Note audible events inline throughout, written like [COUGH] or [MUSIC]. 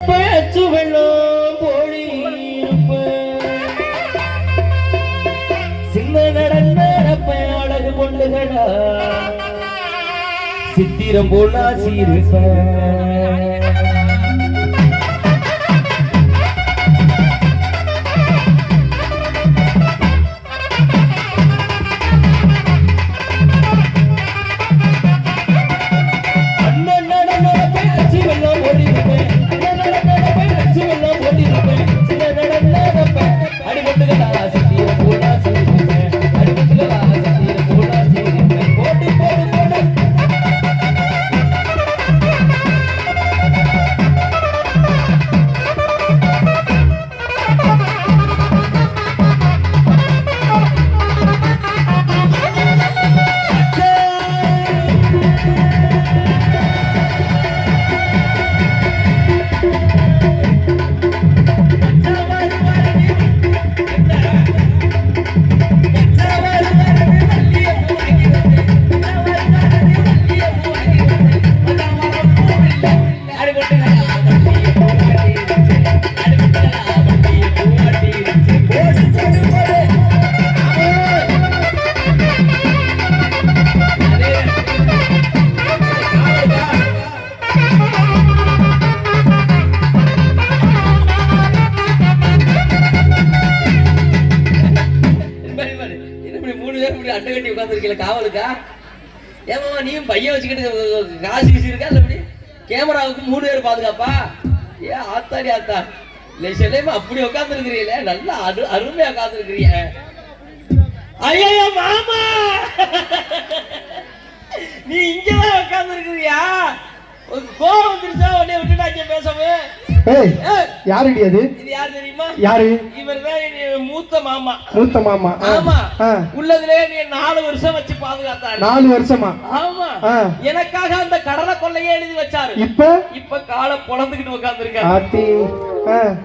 பேச்சு போலி இருப்பு. சின்ன நடந்த அழகு கொண்டுகடா சித்திரம் போனா சீருப்ப உட்காந்துருக்கீங்க காவலுக்கா? ஏமாமா நீயும் பையன் வச்சுக்கிட்டு காசு வீசி இருக்கா இல்லை இப்படி கேமராவுக்கு மூணு பேர் பாதுகாப்பா? ஏ ஆத்தாடி ஆத்தா. இல்லை சிலையமா அப்படி உட்காந்துருக்கிறீங்களே நல்லா அரு அருமையா உட்காந்துருக்கிறீங்க ஐயோ மாமா! நீ இங்கதான் உட்காந்துருக்கிறியா கோவம் வந்துருச்சா? உடனே விட்டுட்டாங்க ஏய், யாருடி அது? இது யார் தெரியுமா? யாரு? இவர்தான் என் மூத்த மாமா. மூத்த மாமா. ஆமா. ஆ, உள்ளதுலே நீ நாலு வருஷம் வச்சு பாதுகாத்தாரு. நாலு வருஷமா? ஆமா. எனக்காக அந்த கடலை கொள்ளையே எழுதி வச்சாரு. இப்ப? இப்ப காலை பொழந்துக்கிட்டு ஆ,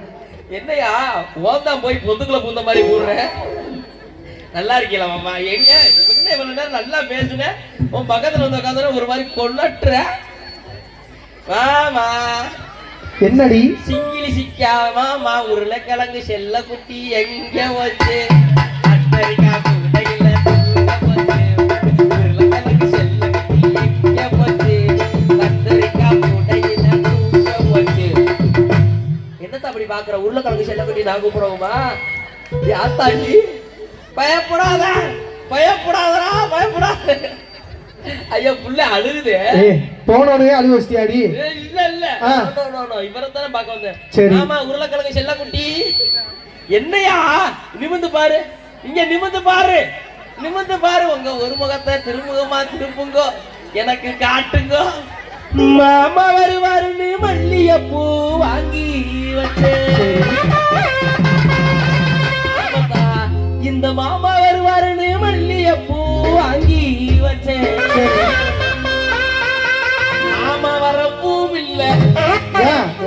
என்னையா ஓந்தான் போய் பொந்துக்குள்ள பூந்த மாதிரி போடுற நல்லா இருக்கீங்களா மாமா? எங்க? என்ன இவ்வளவு நேரம் நல்லா பேசுன. உன் பக்கத்துல வந்து உட்காந்து ஒரு மாதிரி கொள்ளட்டுற. மாமா. என்னடி? சிங்கிலி சிக்காம உருளைக்கிழங்கு செல்ல குட்டி எங்க வச்சு கத்தரிக்காய் கூடையில தூங்க போச்சு. உருளைக்கிழங்கு செல்ல குட்டி எங்க தூங்க போச்சு. என்னத்த அப்படி பாக்குற? உருளைக்கிழங்கு செல்ல குட்டி நான் கூப்பிடுவோமா? யாத்தாண்டி பயப்படாத பயப்படாதடா பயப்படாத. ஐயா புள்ள அழுகுது. போனோடனே அழுவ வச்சிட்டியாடி ஏய், இல்ல இல்ல. இவரை தானே பார்க்க வந்தேன். சரி. ஆமா உருளைக்கிழங்கு செல்லக்குட்டி என்னையா? நிமிந்து பாரு. இங்க நிமிந்து பாரு. நிமிந்து பாரு. உங்க ஒரு முகத்தை திருமுகமா திருப்புங்கோ. எனக்கு காட்டுங்கோ. மாமா வருவாருன்னு மல்லிகைப்பூ வாங்கி.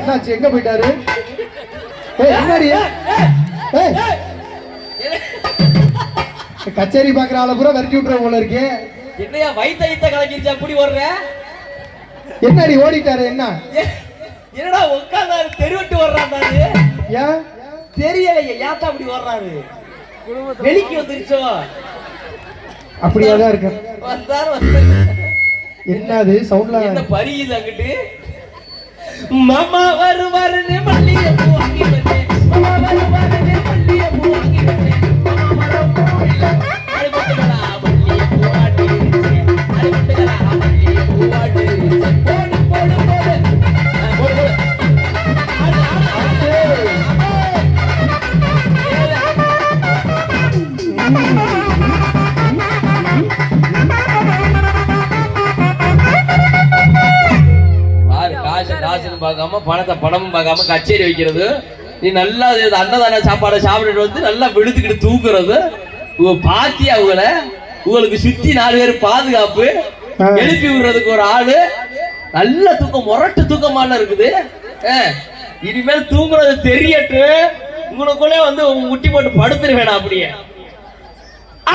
என்னாச்சு? எங்க போயிட்டாரு? கச்சேரி பாக்குற ஆளை பூரா விரட்டி விட்டுற போல இருக்கே. என்னையா வயித்த ஐத்த கலக்கிருச்சு? அப்படி வர்ற என்னடி ஓடிட்டாரு? என்ன? என்னடா உட்காந்தாரு தெருவட்டு வர்றாரு ஏன்? தெரியலையே ஏத்தா அப்படி வர்றாரு வெளிக்கு வந்துருச்சோ? அப்படியே தான் இருக்கு வந்தாரு. என்னது? சவுண்ட்ல என்ன அங்கிட்டு? மாமா வருவாருன்னு மல்லிகை பூ வாங்கி வந்தேன். மாமா வருவாருன்னு பூ வாங்கி வந்தேன். மாமா போடு, போடு, போடு. பார்க்காம பணத்தை பணமும் பார்க்காம கச்சேரி வைக்கிறது. நீ நல்லா அன்னதான சாப்பாடை சாப்பிட்டுட்டு வந்து நல்லா விழுத்துக்கிட்டு தூக்குறது. உங்க பாத்தி அவங்கள உங்களுக்கு சுத்தி நாலு பேர் பாதுகாப்பு. எழுப்பி விடுறதுக்கு ஒரு ஆளு. நல்ல தூக்கம் முரட்டு தூக்கமான இருக்குது. இனிமேல் தூங்குறது தெரியட்டு. உங்களுக்குள்ளே வந்து முட்டி போட்டு படுத்துருவேடா அப்படியே.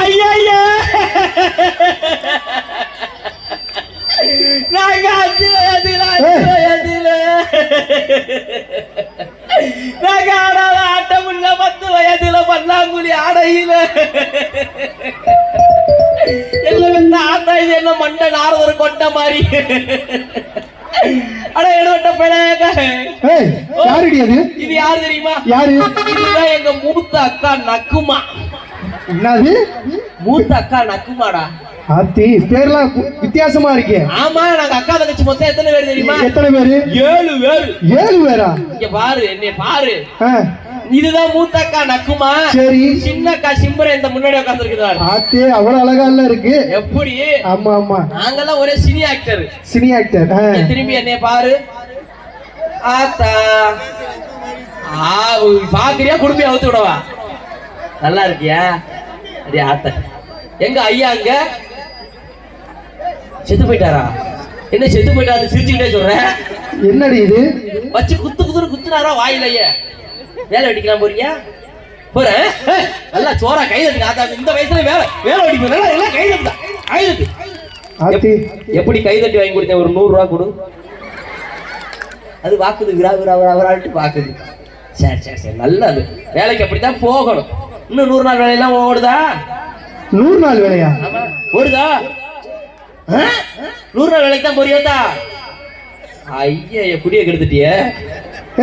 ஐயா மாதிரி. அட எடுவட்ட பையனாக்கா ஏய் யாருடி அது? இது யாரு தெரியுமா? யாரு? இதுதான் எங்க மூத்த அக்கா நக்குமா. என்னது? மூத்த அக்கா நக்குமாடா. ஆத்தி பேர்லாம் வித்தியாசமா இருக்கே. ஆமா நாங்க அக்கா தங்கச்சி மொத்தம் எத்தனை பேர் தெரியுமா? எத்தனை பேரு? ஏழு பேர். ஏழு பேரா? இங்க பாரு என்னை பாரு. இதுதான் மூத்த அக்கா நக்குமா? சரி. சின்ன அக்கா சிம்பரை இந்த முன்னாடி உட்காந்துருக்கிறார் ஆத்தி அவ்வளவு அழகா இல்ல இருக்கு. எப்படி? ஆமா ஆமா. நாங்கெல்லாம் ஒரே சினி ஆக்டர் சினி ஆக்டர் திரும்பி என்னைய பாரு. ஆத்தா. ஆ பாக்குறியா? குடும்பி அவுத்து விடவா? நல்லா இருக்கியா? அடி ஆத்தா. எங்க ஐயா அங்க? செத்து போயிட்டாரா? என்ன செத்து போயிட்டாரு சிரிச்சுக்கிட்டே சொல்றேன். என்னடி இது? வச்சு குத்து குத்துன்னு குத்துனாரா வாயிலையே? வேலை வெடிக்கலாம் போறீங்க போறேன். ஏய், நல்லா சோறா கை தட்டுங்க. ஆத்தா இந்த வயசுல வேலை வேலை வெடிக்கும் நல்லா எல்லாம் கை தட்டுடா. கை தட்டு. ஆத்தி. எப்படி கை தட்டி வாங்கி கொடுத்தேன்? ஒரு நூறு ரூபா கொடு. அது வாக்குது விரா விரா விரா விராட்டு பாக்குது சரி சரி சரி. நல்லது வேலைக்கு அப்படித்தான் போகணும். இன்னும் நூறு நாள் வேலையெல்லாம் ஓடுதா? நூறு நாள் வேலையா? ஓடுதா? நூறு நாள் வேலைக்கு தான் போறியாத்தா ஐயா குடிய கெடுத்துட்டியே.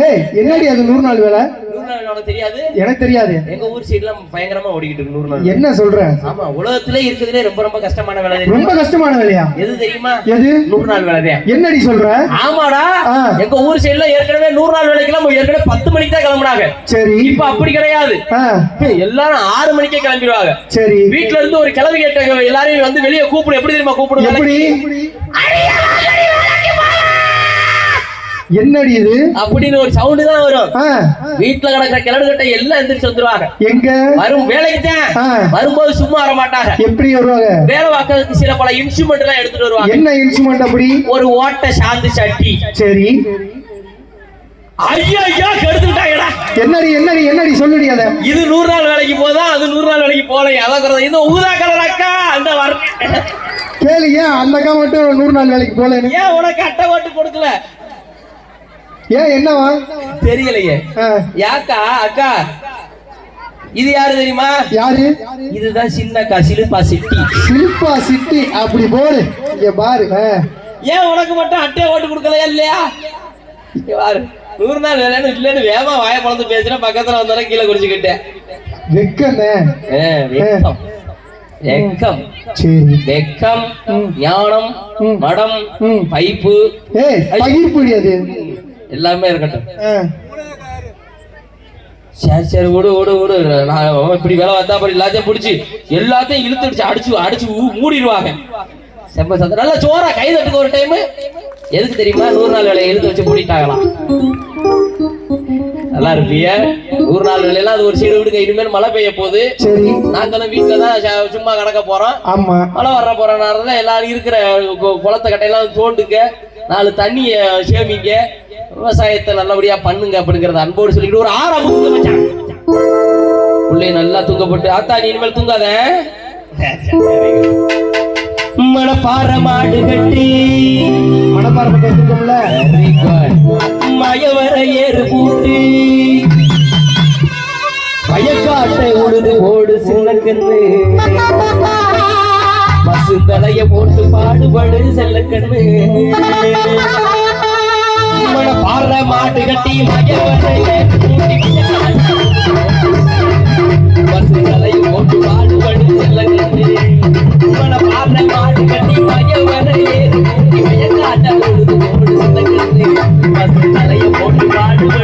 ஏய் என்னடி அது நூறு நாள் வேலை? நூறு நாள் வேலை உனக்கு தெரியாது. எனக்கு தெரியாது. எங்க ஊர் சைடுலாம் பயங்கரமா ஓடிக்கிட்டு இருக்கு நூறு நாள் என்ன சொல்ற? ஆமா உலகத்திலே இருக்கிறதுலே ரொம்ப ரொம்ப கஷ்டமான வேலை? ரொம்ப கஷ்டமான வேலையா? எது தெரியுமா? எது? நூறு நாள் வேலை என்னடி சொல்ற? ஆமாடா. எங்க ஊர் சைடுல ஏற்கனவே நூறு நாள் வேலைக்கெல்லாம் ஏற்கனவே பத்து மணிக்கு தான் கிளம்புனாங்க. சரி. இப்ப அப்படி கிடையாது. எல்லாரும் ஆறு மணிக்கே கிளம்பிடுவாங்க. சரி. வீட்ல இருந்து ஒரு கிளவி கேட்ட எல்லாரையும் வந்து வெளியே கூப்பிடு. எப்படி தெரியுமா கூப்பிடுவாங்க? எப்படி? என்னடி இது? அப்படின்னு ஒரு சவுண்டு தான் வரும். வீட்டுல கிடக்கிற கிளடு கட்டை எல்லாம் எந்திரிச்சு வந்துருவாங்க. எங்க? வரும் வேலைக்கு தான். வரும்போது சும்மா வர மாட்டாங்க. எப்படி வருவாங்க? வேலை பார்க்கறதுக்கு சில பல இன்ஸ்ட்ருமெண்ட் எல்லாம் எடுத்துட்டு வருவாங்க. என்ன இன்ஸ்ட்ருமெண்ட் அப்படி? ஒரு ஓட்ட சாந்து சட்டி. சரி. ஐயா ஐயா கெடுத்துட்டாங்கடா என்னடி என்னடி என்னடி சொல்லுடி அத? இது நூறு நாள் வேலைக்கு போதா? அது நூறு நாள் வேலைக்கு போல அதான் இது ஊதா கலர் அக்கா அந்த வர கேளு ஏன் அந்த அக்கா மட்டும் நூறு நாள் வேலைக்கு போலேன்னு ஏன் உனக்கு அட்டை ஓட்டு கொடுக்கல? ஏன் என்னவா? தெரியலையே. யாக்கா அக்கா. இது யாரு தெரியுமா? யாரு? இதுதான் சின்ன அக்கா சிலுப்பா சிட்டி. சில்பா சிட்டி. அப்படி போடு. இங்க பாரு. ஆ. ஏன் உனக்கு மட்டும் அட்டையை ஓட்டு கொடுக்கலையா இல்லையா? பாரு. நூறு நாள் வேலைன்னு இல்லைன்னு வேகமா வாய பழந்து பேசுனா பக்கத்துல வந்தாலும் கீழே குடிச்சுக்கிட்டேன். வெக்கம். வெக்கம். சரி. வெக்கம். ஞானம். மடம். பைப்பு. அது. எல்லாமே இருக்கட்டும். சரி சரி விடு விடு விடு நான் இப்படி வேலை வந்தா அப்புறம் எல்லாத்தையும் பிடிச்சி எல்லாத்தையும் இழுத்துடுச்சு அடிச்சு அடிச்சு மூடிடுவாங்க. செம்ம சத்தம் நல்லா சோறா கை தட்டுக்கு ஒரு டைம் எதுக்கு தெரியுமா? நூறு நாள் வேலையை இழுத்து வச்சு மூடிட்டாங்களாம் நல்லா இருப்பிய? நூறு நாள் வேலையெல்லாம் அது ஒரு சைடு விடுங்க இனிமேல் மழை பெய்ய போகுது. சரி. நாங்களும் வீட்டுல தான் சும்மா கிடக்க போறோம். ஆமா. மழை வர போற நேரத்துல எல்லாரும் இருக்கிற குளத்தை கட்டையெல்லாம் தோண்டுங்க. நாலு தண்ணிய சேமிங்க. விவசாயத்தை நல்லபடியா பண்ணுங்க அப்படிங்கறத அன்போடு சொல்லிட்டு ஒரு ஆறு அமுக்கு மச்சான். உள்ளே நல்லா தூங்கப்பட்டு ஆத்தா நீ இனிமேல் தூங்காத. மணப்பாற மாடு கட்டி. Manapparai Very good. மயவர ஏறு பூட்டி. வயக்காட்டை உழுது ஓடு சின்னக்கண்ணு பசு தலைய போட்டு பாடுபடு செல்லக்கண்ணு மன பாடுற மாட்டு கட்டி மயவர ஏறு பூட்டி பசு தலைய போட்டு பாடுபடு செல்லக்கண்ணு மன பாடுற மாட்டு கட்டி மயவர ஏறு பூட்டி வயக்காட்டை உழுது ஓடு செல்லக்கண்ணு போட்டு பாடுபடு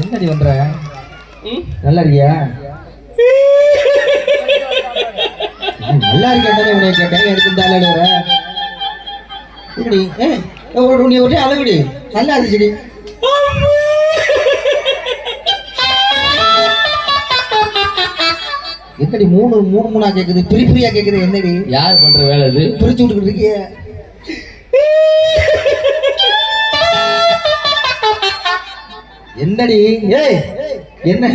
என்னடி பண்ற நல்லா இருக்கியா [LAUGHS] நல்லா இருக்கேன் உன்னை கேட்டேன். எடுத்து இந்த அழகு வர? இப்படி நீ ஒரே அழகுடி நல்லா இருந்துச்சுடி. என்னடி மூணு மூணு மூணா கேக்குது. பிரி பிரியா கேக்குது. என்னடி? யார் பண்ற வேலை இது? பிரிச்சு விட்டுக்கிட்டு இருக்கிய. என்னடி? ஏய் என்ன?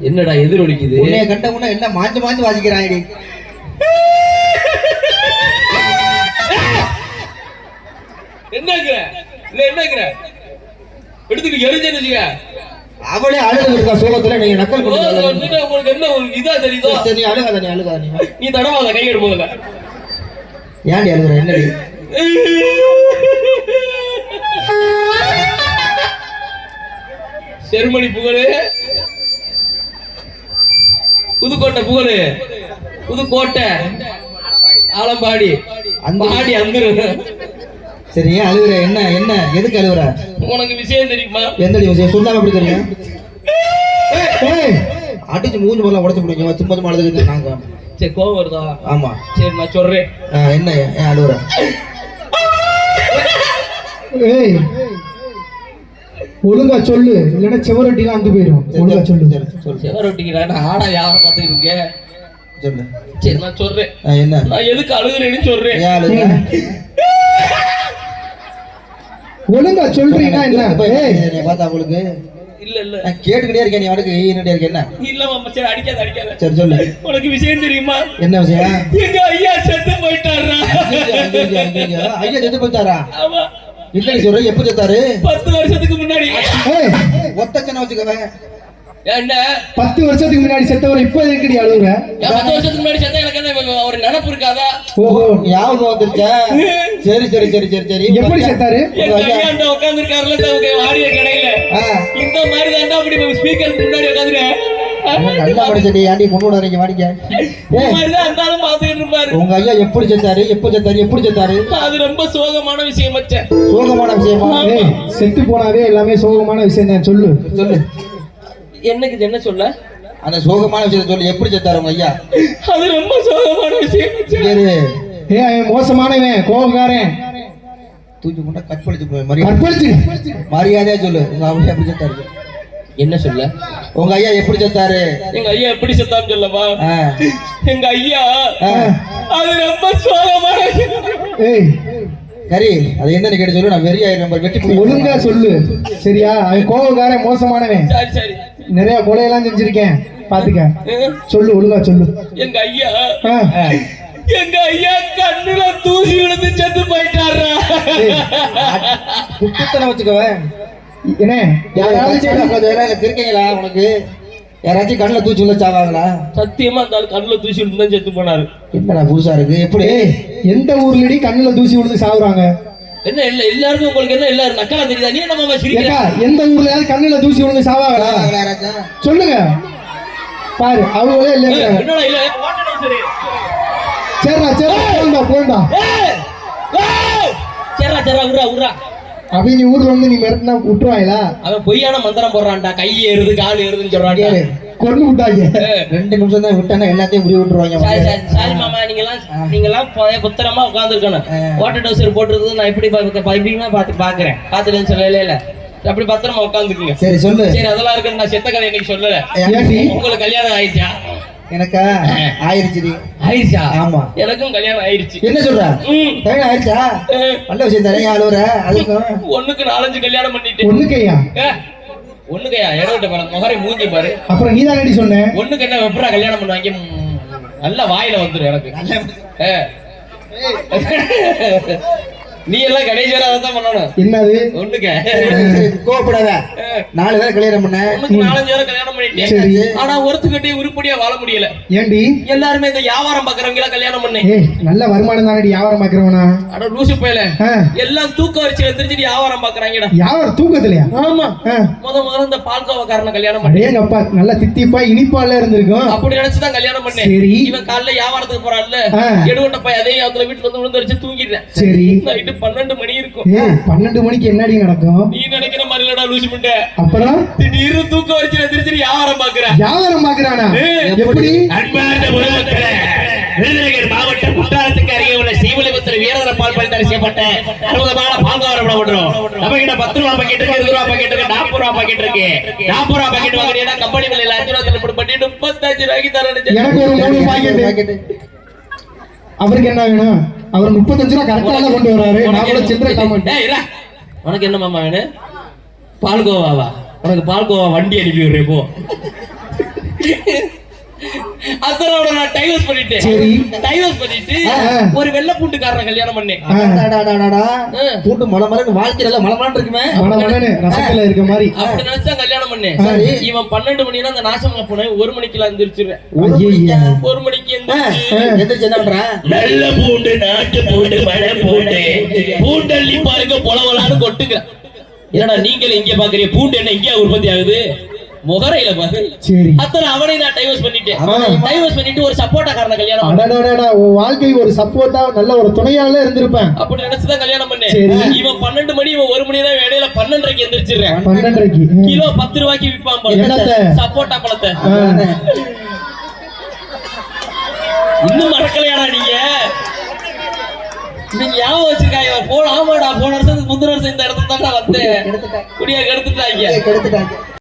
என்னடா எதிரொலிக்குது? உன்னைய கண்ட முன்ன என்ன மாஞ்சு மாஞ்சு வாசிக்கிறாங்கடி என்னங்கிற இல்ல என்னங்கிற எடுத்துட்டு வச்சுக்க அவளே அழுது இருக்கா சோகத்துல நீங்க நக்கல் பண்ணுங்க உங்களுக்கு என்ன உங்களுக்கு இதா தெரியுதோ? சரி அழுகாத நீ அழுகாத நீ நீ தடவாத கையெடு போதுல ஏன்டி அழுகுற என்னடி? செருமணி புகழு. புதுக்கோட்டை புகழு. புதுக்கோட்டை. ஆலம்பாடி. பாடி அந்துரு சரி ஏன் அழுகுற என்ன என்ன எதுக்கு அழுகுற உனக்கு விஷயம் தெரியுமா? எந்தடி விஷயம்? சொல்லாம எப்படி தெரியும்? அடிச்சு மூஞ்சி போல உடச்சு பிடிங்க. சும்மா சும்மா அழுதுகிட்டு நாங்க சரி கோவம் வருதா? ஆமா. சரி நான் சொல்றேன். என்ன ஏன் அழுகுற ஏய்! ஒழுங்கா சொல்லு இல்லைன்னா செவரட்டிலாம் அந்து போயிடும் ஒழுங்கா சொல்லு செவரொட்டிக்கிறேன் ஆடா யாரை பார்த்துருக்கீங்க சொல்லு சரி நான் சொல்றேன் என்ன நான் எதுக்கு அழுகுறேன்னு சொல்றேன் ஒழுங்கா சொல்றீங்கன்னா என்ன பார்த்தா உங்களுக்கு இல்ல இல்ல நான் கேட்டுக்கிட்டே இருக்கேன் நீ வடக்கு ஈனுட்டே இருக்க என்ன இல்ல மாமா சரி அடிக்காத அடிக்காத சரி சொல்லு உனக்கு விஷயம் தெரியுமா என்ன விஷயம் எங்க ஐயா செத்து போயிட்டாரா ஐயா செத்து போயிட்டாரா ஆமா இல்லடி சொல்ற எப்ப செத்தாரு? பத்து வருஷத்துக்கு முன்னாடி. ஒத்த சின்ன வச்சுக்கவே என்ன? பத்து வருஷத்துக்கு முன்னாடி செத்தவர் இப்போ எதுக்கடி அழுகுற என் பத்து வருஷத்துக்கு முன்னாடி செத்தா எனக்கு என்ன ஒரு நினப்பு இருக்காதா? ஓஹோ. ஞாபகம் வந்துருச்சா சரி சரி சரி சரி சரி. எப்படி செத்தாரு? இருக்காருல ஆடிய கடையில. இந்த மாதிரி தாண்டா அப்படி ஸ்பீக்கருக்கு முன்னாடி உட்காந்துருக்கேன் நல்லா படிச்சடி ஆண்டி கொண்டு விட நீங்க வாடிக்க. உங்க ஐயா எப்படி செத்தாரு? எப்படி செத்தாரு? எப்படி செத்தாரு? அது ரொம்ப சோகமான விஷயம் சோகமான விஷயமா? செத்து போனாவே எல்லாமே சோகமான விஷயம் தான். சொல்லு. சொல்லு. என்னக்கு என்ன சொல்ல? அந்த சோகமான விஷயத்தை சொல்லு. எப்படி செத்தாரு உங்க ஐயா? அது ரொம்ப சோகமான விஷயம் அவன் மோசமானவன் கோபக்காரன். தூக்கி கொண்டா பண்ணிட்டு போய் மரியாதை. கற்பழிச்சு. மரியாதையா சொல்லு. எப்படி செத்தாரு? என்ன சொல்ல? உங்க ஐயா எப்படி செத்தாரு? எங்க ஐயா எப்படி செத்தான்னு சொல்லவா? எங்க ஐயா. அது ரொம்ப. ஏய் சரி அது என்னன்னு கேட்டு சொல்லு? நான் வெறி ஆயிரம் வெட்டி. ஒழுங்கா சொல்லு. சரியா? அவன் கோபக்காரன் மோசமானவன். சரி சரி. நிறைய கொலையெல்லாம் செஞ்சிருக்கேன். பாத்துக்க. சொல்லு ஒழுங்கா சொல்லு. எங்க ஐயா. எங்க ஐயா கண்ணுல தூசி விழுந்து செத்து போயிட்டாரா குத்துத்தனை வச்சுக்கவே என்ன? யாராவது இருக்கீங்களா உனக்கு? யாராச்சும் கண்ணில் தூச்சி உள்ள சாவாங்களா? சத்தியமா அந்த ஆள் கண்ணுல தூசி விழுந்து செத்து போனாரு. என்னடா புதுசா இருக்கு? எப்படி? எந்த ஊர்லடி கண்ணுல தூசி விழுந்து சாவுறாங்க? என்ன இல்ல எல்லாருக்கும் உங்களுக்கு என்ன எல்லாரும் நக்கலா தெரியுதா? நீ என்ன மாமா சிரிக்கிற? ஏக்கா எந்த ஊர்லயாவது கண்ணுல தூசி விழுந்து சாவாங்களா? சொல்லுங்க. பாரு அவங்களே இல்ல சரி. சரிடா சரிடா போண்டா போண்டா சரிடா சரிடா விட்றா விட்றா அவங்க ஊர்ல வந்து நீ மிரட்டினா விட்டுருவாங்களா? அவன் பொய்யான மந்திரம் போடுறான்டா. கை ஏறுது கால் ஏறுதுன்னு சொல்றான்டா. கேளு. கொண்டு விட்டாங்க. ரெண்டு நிமிஷம் தான் விட்டானா எல்லாத்தையும் புரிய விட்டுருவாங்க சாரி சாரி சாரி மாமா நீங்கெல்லாம் நீங்கெல்லாம் ப- புத்திரமா உட்காந்துருக்கணும். வாட்டர் டோசர் போட்டுருக்கு நான் எப்படி பைப்பிங்கா பார்த்து பாக்குறேன் பார்த்துட்டு சொல்லல இல்ல. அப்படி பத்திரமா உட்காந்துக்குங்க சரி சொல்லு. சரி அதெல்லாம் இருக்கு நான் செத்த கதை இன்னைக்கு சொல்லல. உங்களுக்கு கல்யாணம் ஆயிடுச்சா? எனக்கா? ஆயிருச்சுடி ஆயிடுச்சா ஆமா. எனக்கும் கல்யாணம் ஆயிடுச்சு என்ன சொல்ற. கல்யாணம் ஆயிருச்சா? நல்ல விஷயம் தானே அழுவுற அதுக்கும். ஒண்ணுக்கு நாலஞ்சு கல்யாணம் பண்ணிட்டேன் ஒண்ணு கையா ஏ, ஒண்ணுக்கையா இடவிட்ட பாரு. முகரை மூஞ்சி பாரு. அப்புறம் நீ தானடி சொன்ன? ஒண்ணுக்கு என்ன எப்படா கல்யாணம் பண்ணுவாங்க. நல்ல வாயில வந்துடும் எனக்கு. நீ எல்லாம் கணேஸ்வரா தான் பண்ணணும். என்னது? ஒண்ணுக்க. கோவப்படாத. நாலு பேரை கல்யாணம் பண்ண. உனக்கு நாலஞ்சு பேரை கல்யாணம் பண்ணிட்டேன். ஆனா ஒருத்துக்கிட்டே உருப்படியா வாழ முடியல. ஏண்டி? எல்லாருமே இந்த வியாபாரம் பாக்குறவங்க எல்லாம் கல்யாணம் பண்ணு. ஏய் நல்ல வருமானம் தானடி வியாபாரம் பாக்குறவனா? அட லூசு போயல. எல்லாம் தூக்க வச்சு எந்திரிச்சு வியாபாரம் பாக்குறாங்கடா. வியாபாரம் தூக்கத்திலையா? ஆமா. முத முதல்ல இந்த பால்கோவக்காரனை கல்யாணம் பண்ணி. அடேங்கப்பா நல்லா தித்திப்பா இனிப்பால இருந்திருக்கும். அப்படி நினைச்சுதான் கல்யாணம் பண்ணேன் சரி. இவன் காலைல வியாபாரத்துக்கு போறான்ல. எடுவட்ட போய் அதே அதுல வீட்டுல வந்து விழுந்து வச்சு தூங்கிடுறேன். சரி. பன்னெண்டு மணி இருக்கும். ஏய் பன்னெண்டு மணிக்கு என்னடி நடக்கும்? நீ நினைக்கிற மாதிரி இல்லடா லூசு முண்டை. அப்புறம்? திடீர்னு தூக்க வச்சு எந்திரிச்சு வியாபாரம் பாக்குற? வியாபாரம் பாக்குறானா? ஏய், எப்படி? அன்பார்ந்த பொதுமக்களே விருதுநகர் மாவட்டம் குற்றாலத்துக்கு அருகே உள்ள ஸ்ரீவில்லிபுத்தூர் வீரதர பால் பரிதாரி செய்யப்பட்ட அற்புதமான பால்காரம் விடுறோம் நம்ம கிட்ட பத்து ரூபா பாக்கெட் இருக்கு இருபது ரூபா பாக்கெட் இருக்கு நாற்பது ரூபா பாக்கெட் இருக்கு. நாற்பது ரூபா பாக்கெட் வாங்குறீங்கன்னா கம்பெனி விலையில அஞ்சு ரூபா தள்ளுபடி பண்ணி முப்பத்தஞ்சு ரூபாய்க்கு தரேன் எனக்கு ஒரு மூணு பாக்கெட் பாக்கெட்டு. அவருக்கு என்ன வேணும்? அவர் முப்பத்தஞ்சு ரூபா கரெக்டா தான் கொண்டு வராரு. நான் சில்லறை காமெண்ட். உனக்கு என்ன மாமா வேணும்? பால்கோவாவா? உனக்கு பால்கோவா வண்டி அனுப்பி விடுறேன் போ. அத்தனோட நான் டைவர்ஸ் பண்ணிட்டேன். சரி. டைவர்ஸ் பண்ணிட்டு. ஒரு வெள்ளை பூண்டுக்காரனை கல்யாணம் பண்ணேன். பூண்டு மலை வாழ்க்கையில மலை மலைன்னு இருக்குமே. மன மனன்னு ரசத்துல இருக்க மாதிரி. அப்படி நினைச்சா கல்யாணம் பண்ணேன். சரி. இவன் பன்னெண்டு மணினா அந்த நாசமா போனேன். ஒரு மணிக்கெல்லாம் எந்திரிச்சிருவேன். ஒரு மணிக்கு? எந்திரிச்சு. என்ன பண்ற? நல்ல பூண்டு நாட்டு பூண்டு மழை பூண்டு. பூண்டள்ளி பாருங்க பொலவலான்னு கொட்டுங்க. என்னடா நீங்களே இங்க பாக்குறீங்க. பூண்டு என்ன இங்கே உற்பத்தி ஆகுது? முகரையில பாரு. சரி. அத்தனை அவனை நான் டைவர்ஸ் பண்ணிட்டேன்? டைவர்ஸ் பண்ணிட்டு ஒரு சப்போட்டாக்காரனை கல்யாணம் பண்ணேன். அடடடடா உன் வாழ்க்கை ஒரு சப்போர்ட்டா நல்ல ஒரு துணையால இருந்திருப்பேன். அப்படி நினைச்சுதான் கல்யாணம் பண்ணேன். இவன் பன்னெண்டு மணி இவன் ஒரு மணி தான் இடையில பன்னெண்டரைக்கு எந்திரிச்சிடுறேன். பன்னெண்டரைக்கு. கிலோ பத்து ரூபாய்க்கு விற்பான்? பாருங்க சப்போட்டா பழத்தை. இன்னும் மறக்கலையாடா நீங்க? நீங்க ஞாபகம் வச்சிருக்காங்க. போன ஆமாடா போன வருஷத்துக்கு முந்தின வருஷம் இந்த இடத்துல தான் வந்தேன். கெடுத்துட்டாங்க குடியா கெடுத்துட்டாங்க